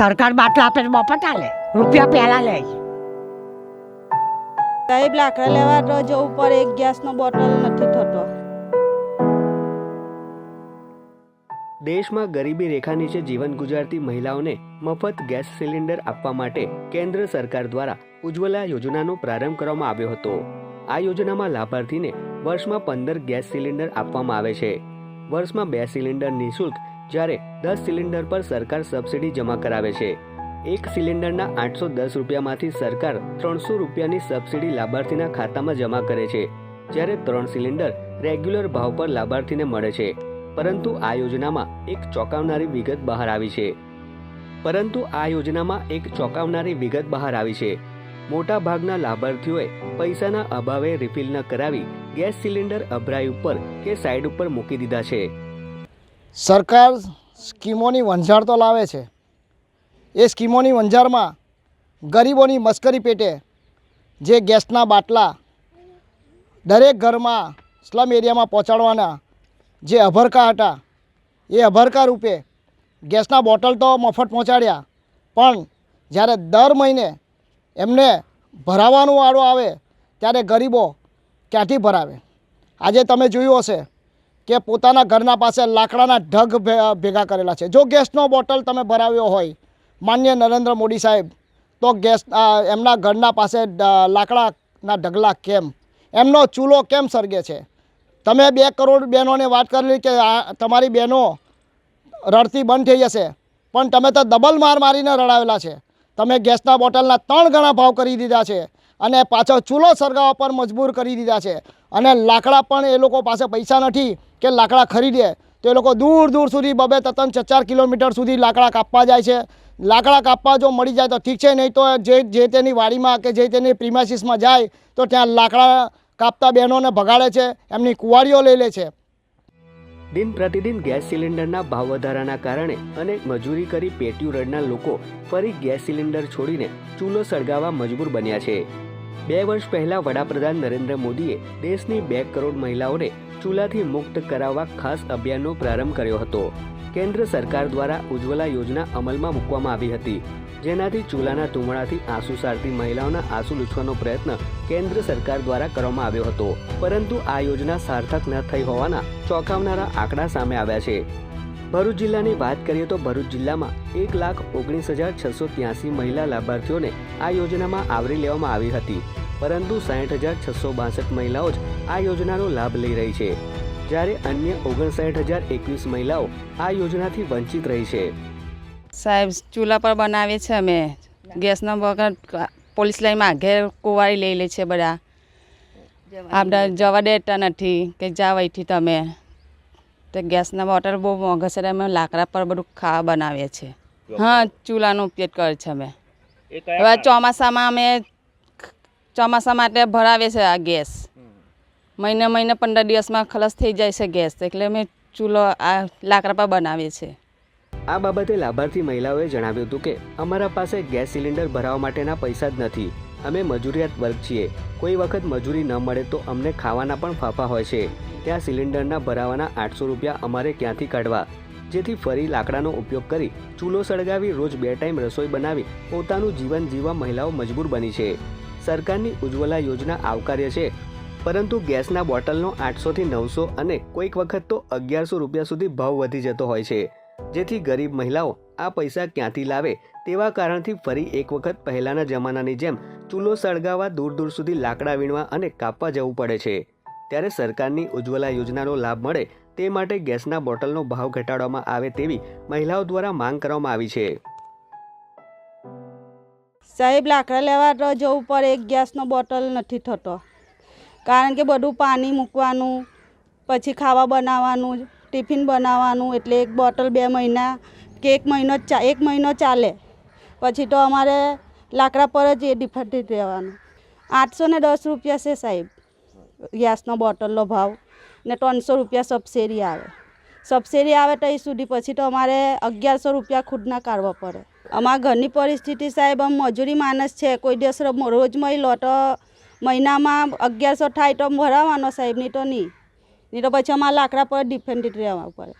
સરકાર બાટલા આપે તો મફત આલે. રૂપિયા પહેલા લે સાહેબ લાકડા લેવા તો જવું પડે. એક ગેસનો બોટલ નથી થતો. દેશમાં ગરીબી રેખા નીચે જીવન ગુજારતી મહિલાઓને મફત ગેસ સિલિન્ડર આપવા માટે કેન્દ્ર સરકાર દ્વારા ઉજ્જવલા યોજનાનો પ્રારંભ કરવામાં આવ્યો હતો. આ યોજનામાં લાભાર્થીને વર્ષમાં પંદર ગેસ સિલિન્ડર આપવામાં આવે છે. વર્ષમાં બે સિલિન્ડર નિઃશુલ્ક જ્યારે દસ સિલિન્ડર પર સરકાર સબસિડી જમા કરાવે છે. એક સિલિન્ડરના આઠસો દસ રૂપિયામાંથી સરકાર ત્રણસો રૂપિયાની સબસિડી લાભાર્થીના ખાતામાં જમા કરે છે, જ્યારે ત્રણ સિલિન્ડર રેગ્યુલર ભાવ પર લાભાર્થીને મળે છે. પરંતુ આ યોજનામાં એક ચોંકાવનારી વિગત બહાર આવી છે. પરંતુ આ યોજનામાં એક ચોંકાવનારી વિગત બહાર આવી છે. મોટા ભાગના લાભાર્થીઓએ પૈસાના અભાવે રિફિલ ન કરાવી ગેસ સિલિન્ડર અભરાઈ ઉપર કે સાઈડ ઉપર મૂકી દીધા છે. સરકાર સ્કીમોની વંઝાર તો લાવે છે. એ સ્કીમોની વંઝારમાં ગરીબોની મસ્કરી પેટે જે ગેસના બાટલા દરેક ઘરમાં સ્લમ એરિયામાં પહોંચાડવાના જે અભરકા હતા, એ અભરકા રૂપે ગેસના બોટલ તો મફત પહોંચાડ્યા, પણ જ્યારે દર મહિને એમને ભરાવાનો વાળો આવે, ત્યારે ગરીબો ક્યાંથી ભરાવે? આજે તમે જોયું હશે કે પોતાના ઘરના પાસે લાકડાના ઢગ ભેગા કરેલા છે. જો ગેસનો બોટલ તમે ભરાવ્યો હોય, માન્ય નરેન્દ્ર મોદી સાહેબ, તો ગેસ એમના ઘરના પાસે લાકડાના ઢગલા કેમ? એમનો ચૂલો કેમ સળગે છે? તમે બે કરોડ બહેનોને વાત કરેલી કે તમારી બહેનો રડતી બંધ થઈ જશે, પણ તમે તો ડબલ માર મારીને રડાવેલા છે. તમે ગેસના બોટલના ત્રણ ગણા ભાવ કરી દીધા છે. અને પાછો ચૂલો સળગાવવા પર મજબૂર કરી દીધા છે. અને લાકડા પણ એ લોકો પાસે પૈસા નથી કે લાકડા ખરીદે. તો એ લોકો દૂર દૂર સુધી બબે તત્તન ચાર કિલોમીટર સુધી લાકડા કાપવા જાય છે. લાકડા કાપવા જો મળી જાય તો ઠીક છે, નહીં તો જે જે તેની વાડીમાં કે જે તેની પ્રિમાસીસમાં જાય તો ત્યાં લાકડા કાપતા બહેનોને ભગાડે છે, એમની કુંવારીઓ લઈ લે છે. દિન પ્રતિદિન ગેસ સિલિન્ડરના ભાવ વધારાના કારણે અને મજૂરી કરી પેટ્યું રડના લોકો ફરી ગેસ સિલિન્ડર છોડીને ચૂલો સળગાવવા મજબૂર બન્યા છે. બે વર્ષ પહેલા વડાપ્રધાન નરેન્દ્ર મોદીએ દેશની બે કરોડ મહિલાઓને ચૂલાથી મુક્ત કરાવવા ખાસ અભિયાનનો પ્રારંભ કર્યો હતો. કેન્દ્ર સરકાર દ્વારા ઉજ્જવલા યોજના અમલમાં મૂકવામાં આવી હતી. જેનાથી ચૂલાના ધુમાડાથી આંસુ સારતી મહિલાઓના આંસુ લૂછવાનો પ્રયત્ન કેન્દ્ર સરકાર દ્વારા કરવામાં આવ્યો હતો. પરંતુ આ યોજના સાર્થક ન થઈ હોવાના ચોંકાવનારા આંકડા સામે આવ્યા છે. ભરૂચ જિલ્લાની વાત કરીએ તો ભરૂચ જિલ્લામાં એક લાખ ઓગણીસ હજાર છસો ત્યાસી મહિલા લાભાર્થીઓને આ યોજનામાં આવરી લેવામાં આવી હતી. પરંતુ સાઠ હજાર છસો બાસઠ મહિલાઓ જ આ યોજનાનો લાભ લઈ રહી છે. જ્યારે અન્ય ઓગણસાઠ હજાર એકવીસ મહિલાઓ આ યોજનાથી વંચિત રહી છે. સાહેબ, ચૂલા પર બનાવીએ છીએ અમે. ગેસના વગર પોલીસ લાઈનમાં ઘેર કુંવારી લઈ લે છે બધા. આપણે જવા દેતા નથી કે જાવ અહીંથી તમે. તો ગેસના બોટલ બહુ મોંઘા છે અમે લાકડા પર બધું ખાવા બનાવીએ છીએ. હા ચૂલાનો ઉપયોગ કરે છે અમે. હવે ચોમાસામાં અમે ચોમાસા માટે ભરાવીએ છે આ ગેસ. મહિને મહિને પંદર દિવસમાં ખલાસ થઈ જાય છે ગેસ એટલે અમે ચૂલો આ લાકડા પર બનાવીએ છીએ. આ બાબતે લાભાર્થી મહિલાઓએ જણાવ્યું હતું કે અમારા પાસે ગેસ સિલિન્ડર ભરાવવા માટેના પૈસા જ નથી. અમે મજૂરિયાત વર્ગ છીએ. કોઈ વખત મજૂરી ન મળે તો અમને ખાવાના પણ ફાફા હોય છે. ત્યાં સિલિન્ડરના ભરાવાના આઠસો રૂપિયા અમારે ક્યાંથી કાઢવા? જેથી ફરી લાકડાનો ઉપયોગ કરી ચૂલો સળગાવી રોજ બે ટાઈમ રસોઈ બનાવી પોતાનું જીવન જીવવા મહિલાઓ મજબૂર બની છે. સરકારની ઉજ્જવલા યોજના આવકાર્ય છે. પરંતુ ગેસના બોટલનો આઠસોથી નવસો અને કોઈક વખત તો અગિયારસો રૂપિયા સુધી ભાવ વધી જતો હોય છે. જેથી ગરીબ મહિલાઓ આ પૈસા ક્યાંથી લાવે તેવા કારણથી ફરી એક વખત પહેલાના જમાનાની જેમ ચૂલો સળગાવવા દૂર દૂર સુધી લાકડા વીણવા અને કાપવા જવું પડે છે. ત્યારે સરકારની ઉજ્જવલા યોજનાનો લાભ મળે તે માટે ગેસના બોટલનો ભાવ ઘટાડવામાં આવે તેવી મહિલાઓ દ્વારા માંગ કરવામાં આવી છે. સાહેબ, લાકડા લેવા જવું પડે, એક ગેસનો બોટલ નથી થતો. કારણ કે બધું પાણી મૂકવાનું, પછી ખાવા બનાવવાનું ટિફિન બનાવવાનું એટલે એક બોટલ બે મહિના કે એક મહિનો ચા, એક મહિનો ચાલે. પછી તો અમારે લાકડા પર જ એ ડિફેક્ટેડ રહેવાનું. આઠસો ને દસ રૂપિયા છે સાહેબ, ગેસનો બોટલનો ભાવ ને ત્રણસો રૂપિયા સબસિડી આવે. સબસિડી આવે તો એ સુધી પછી તો અમારે અગિયારસો રૂપિયા ખુદના કાઢવા પડે. અમારા ઘરની પરિસ્થિતિ સાહેબ આમ મજૂરી માણસ છે, કોઈ દિવસ રોજ મળી લો તો મહિનામાં અગિયારસો થાય તો ભરાવાનો સાહેબ નહીં તો નહીં નહીં તો પછી અમારે લાકડા પર ડિપેન્ડેડ રહેવા પડે